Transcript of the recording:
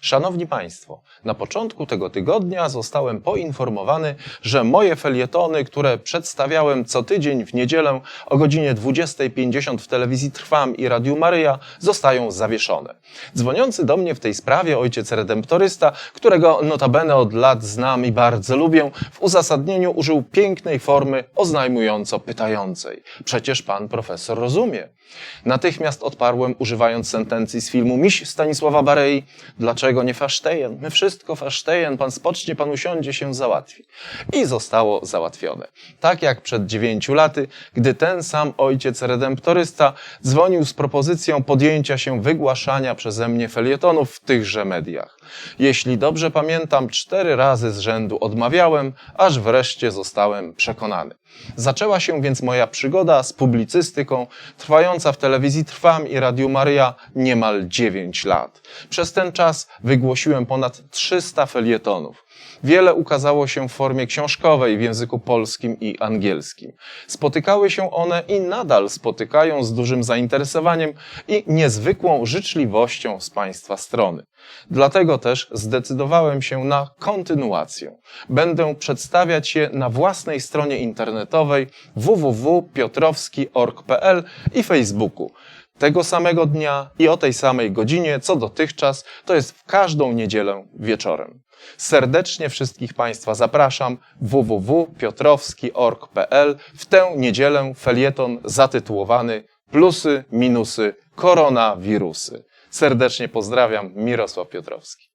Szanowni Państwo, na początku tego tygodnia zostałem poinformowany, że moje felietony, które przedstawiałem co tydzień w niedzielę o godzinie 20.50 w telewizji Trwam i Radiu Maryja, zostają zawieszone. Dzwoniący do mnie w tej sprawie ojciec redemptorysta, którego notabene od lat znam i bardzo lubię, w uzasadnieniu użył pięknej formy oznajmująco pytającej. Przecież pan profesor rozumie. Natychmiast odparłem, używając sentencji z filmu Miś Stanisława Barei. Dlaczego nie Fasztejen? My wszystko Fasztejen, pan spocznie, pan usiądzie, się załatwi. I zostało załatwione. Tak jak przed dziewięciu laty, gdy ten sam ojciec redemptorysta dzwonił z propozycją podjęcia się wygłaszania przeze mnie felietonów w tychże mediach. Jeśli dobrze pamiętam, cztery razy z rzędu odmawiałem, aż wreszcie zostałem przekonany. Zaczęła się więc moja przygoda z publicystyką, trwająca w telewizji Trwam i Radiu Maryja niemal 9 lat. Przez ten czas wygłosiłem ponad 300 felietonów. Wiele ukazało się w formie książkowej w języku polskim i angielskim. Spotykały się one i nadal spotykają z dużym zainteresowaniem i niezwykłą życzliwością z Państwa strony. Dlatego też zdecydowałem się na kontynuację. Będę przedstawiać je na własnej stronie internetowej www.piotrowski.org.pl i Facebooku. Tego samego dnia i o tej samej godzinie, co dotychczas, to jest w każdą niedzielę wieczorem. Serdecznie wszystkich Państwa zapraszam www.piotrowski.org.pl w tę niedzielę felieton zatytułowany Plusy, minusy, koronawirusy. Serdecznie pozdrawiam, Mirosław Piotrowski.